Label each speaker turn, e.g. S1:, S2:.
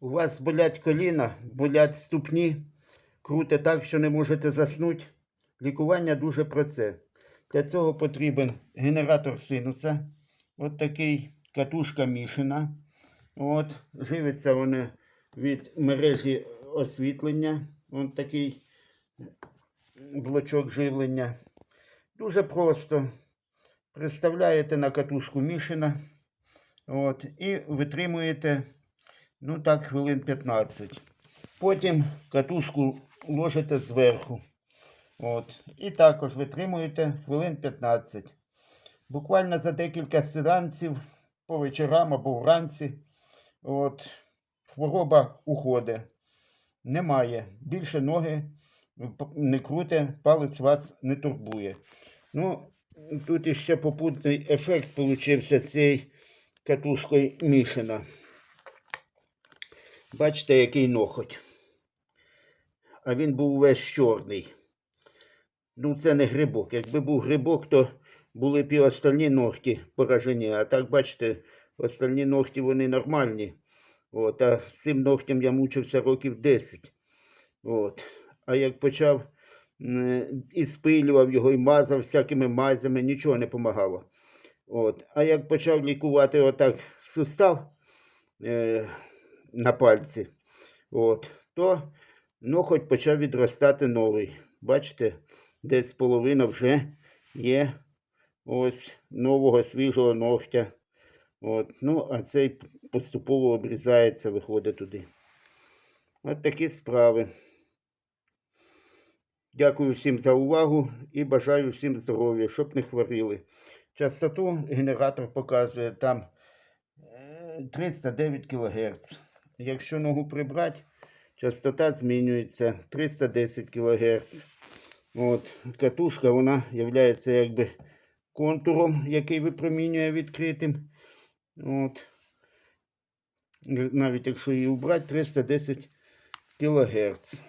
S1: У вас болять коліна, болять ступні, круте так, що не можете заснути. Лікування дуже просте. Для цього потрібен генератор синуса. От такий катушка мішина. От, живиться вони від мережі освітлення. Ось такий блочок живлення. Дуже просто. Приставляєте на катушку мішина. От, і витримуєте ну так, хвилин 15. Потім катушку ложите зверху. От, і також витримуєте хвилин 15. Буквально за декілька сеансів по вечорам або вранці. От, хвороба уходить. Немає. Більше ноги не круте, палець вас не турбує. Ну, тут іще попутний ефект получився цієї катушкою мішина. Бачите, який ноготь. А він був весь чорний. Ну, це не грибок. Якби був грибок, то були б і остальні ногті поражені. А так, бачите, остальні ногті вони нормальні. От, а з цим ногтем я мучився років 10. От. А як почав і спилював його, і мазав всякими мазями, нічого не допомагало. От. А як почав лікувати отак сустав е, на пальці, от, то ноготь почав відростати новий. Бачите, десь половина вже є ось нового свіжого ногтя. От. Ну, а цей поступово обрізається, виходить туди. От такі справи. Дякую всім за увагу і бажаю всім здоров'я, щоб не хворіли. Частоту генератор показує там е, 309 кГц. Якщо ногу прибрати, частота змінюється 310 кГц. От, катушка вона є якби контуром, який випромінює відкритим. От. Навіть якщо її убрати, 310 кГц.